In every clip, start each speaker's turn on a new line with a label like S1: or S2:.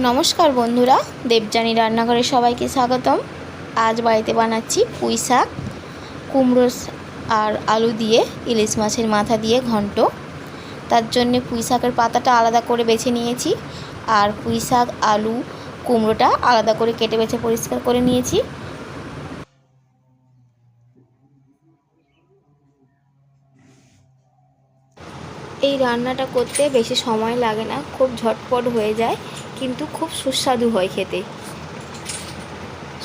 S1: নমস্কার বন্ধুরা, দেবযানী রান্নাঘরে সবাইকে স্বাগতম। আজ বাড়িতে বানাচ্ছি পুঁই শাক কুমড়ো আর আলু দিয়ে ইলিশ মাছের মাথা দিয়ে ঘন্ট। তার জন্যে পুঁই শাকের পাতাটা আলাদা করে বেছে নিয়েছি আর পুঁই শাক, আলু, কুমড়োটা আলাদা করে কেটে বেছে পরিষ্কার করে নিয়েছি। এই রান্নাটা করতে বেশি সময় লাগে না, খুব ঝটপট হয়ে যায়, কিন্তু খুব সুস্বাদু হয় খেতে।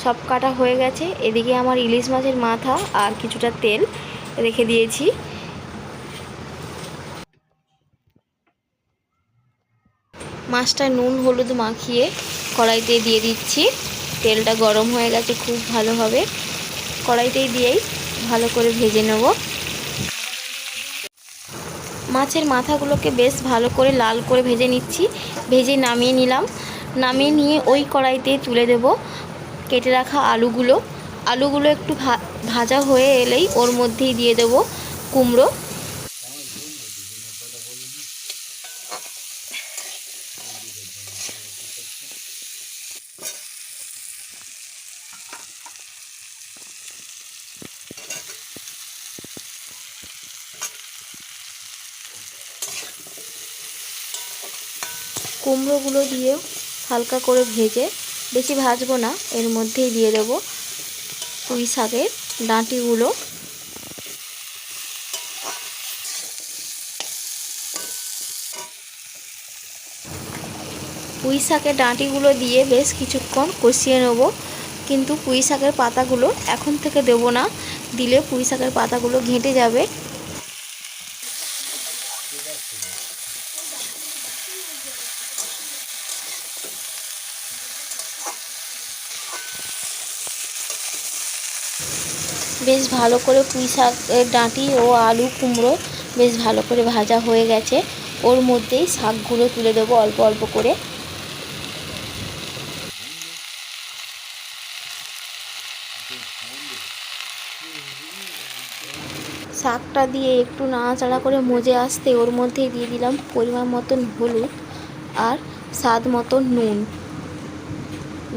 S1: সব কাটা হয়ে গেছে, এদিকে আমার ইলিশ মাছের মাথা আর কিছুটা তেল রেখে দিয়েছি। মাছটা নুন, হলুদ মাখিয়ে কড়াইতে দিয়ে দিচ্ছি। তেলটা গরম হয়ে গেছে, খুব ভালোভাবে কড়াইতেই দিয়েই ভালো করে ভেজে নেব। মাছের মাথাগুলোকে বেশ ভালো করে লাল করে ভেজে নিচ্ছি। ভেজে নামিয়ে নিলাম। নামিয়ে নিয়ে ওই কড়াইতে তুলে দেব কেটে রাখা আলুগুলো। আলুগুলো একটু ভাজা হয়ে এলেই ওর মধ্যেই দিয়ে দেব কুমড়ো। কুমড়োগুলো দিয়ে হালকা করে ভেজে, বেশি ভাজবো না, এর মধ্যেই দিয়ে দেবো পুঁই শাকের ডাঁটিগুলো। পুঁই শাকের ডাঁটিগুলো দিয়ে বেশ কিছুক্ষণ কষিয়ে নেব, কিন্তু পুঁই শাকের পাতাগুলো এখন থেকে দেব না, দিলে পুঁই শাকের পাতাগুলো ঘেঁটে যাবে। বেশ ভালো করে পুঁই শাক ডাঁটি ও আলু কুমড়ো বেশ ভালো করে ভাজা হয়ে গেছে। ওর মধ্যেই শাকগুলো তুলে দেবো অল্প অল্প করে। শাকটা দিয়ে একটু নাড়াচাড়া করে মজে আসতে ওর মধ্যেই দিয়ে দিলাম পরিমাণ মতন হলুদ আর স্বাদ মতো নুন।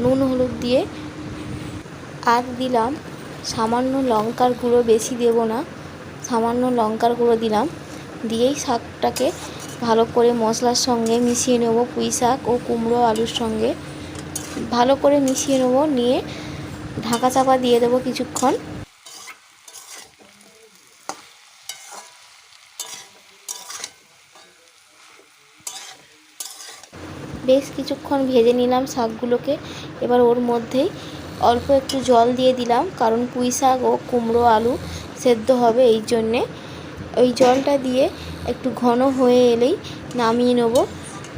S1: নুন হলুদ দিয়ে আর দিলাম সামান্য লঙ্কার গুঁড়ো, বেশি দেব না। সামান্য লঙ্কার গুঁড়ো দিলাম। দিয়েই শাকটাকে ভালো করে মশলার সঙ্গে মিশিয়ে নেব পুঁই শাক ও কুমড়ো আলুর সঙ্গে। ভালো করে মিশিয়ে নেব, নিয়ে ঢাকা চাপা দিয়ে দেবো কিছুক্ষণ। বেশ কিছুক্ষণ ভেজে নিলাম শাকগুলোকে। এবার ওর মধ্যেই অল্প একটু জল দিয়ে দিলাম, কারণ পুঁই শাক ও কুমড়ো আলু সেদ্ধ হবে এই জন্যে। ওই জলটা দিয়ে একটু ঘন হয়ে এলেই নামিয়ে নেব।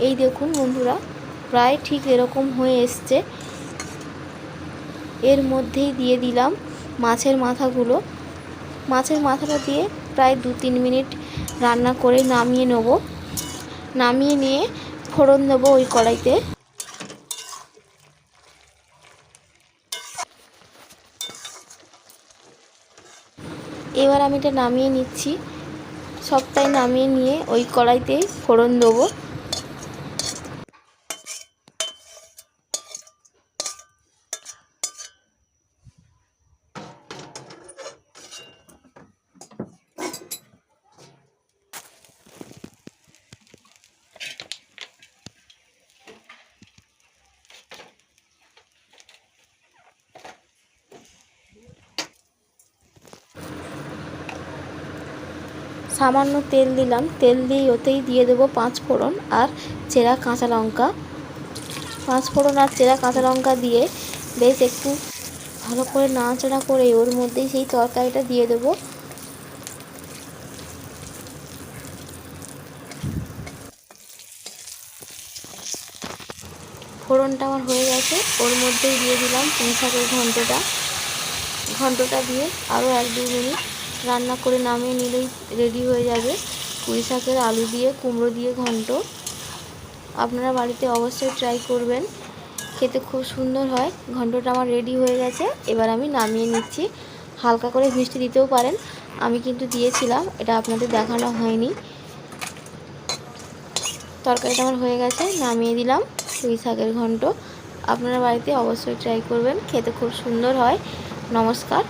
S1: এই দেখুন বন্ধুরা, প্রায় ঠিক এরকম হয়ে এসছে। এর মধ্যেই দিয়ে দিলাম মাছের মাথাগুলো। মাছের মাথাটা দিয়ে প্রায় দু তিন মিনিট রান্না করে নামিয়ে নেব। নামিয়ে নিয়ে ফোড়ন দেবো ওই কড়াইতে। এবার আমি এটা নামিয়ে নিচ্ছি। সবটাই নামিয়ে নিয়ে ওই কড়াইতে ফোড়ন দেবো। সামান্য তেল দিলাম। তেল দিয়ে ওতেই দিয়ে দেবো পাঁচ ফোড়ন আর চেরা কাঁচা লঙ্কা। পাঁচ ফোড়ন আর চেরা কাঁচা লঙ্কা দিয়ে বেশ একটু ভালো করে নাড়াচাড়া করে ওর মধ্যেই সেই তরকারিটা দিয়ে দেবো। ফোড়নটা আমার হয়ে গেছে। ওর মধ্যেই দিয়ে দিলাম পুঁই ঘন্টটা। ঘন্টটা দিয়ে আরও এক দু মিনিট রান্না করে নামিয়ে নিলেই রেডি হয়ে যাবে। পুঁই শাকের আলু দিয়ে, কুমড়ো দিয়ে ঘন্ট। আপনারা বাড়িতে অবশ্যই ট্রাই করবেন। খেতে খুব সুন্দর হয়। ঘন্টটা আমার রেডি হয়ে গেছে। এবার আমি নামিয়ে নিচ্ছি। হালকা করে মিষ্টি দিতেও পারেন। আমি কিন্তু দিয়েছিলাম। এটা আপনাদের দেখানো হয়নি। তরকারিটা আমার হয়ে গেছে। নামিয়ে দিলাম পুঁই শাকের ঘন্ট। আপনারা বাড়িতে অবশ্যই ট্রাই করবেন। খেতে খুব সুন্দর হয়। নমস্কার।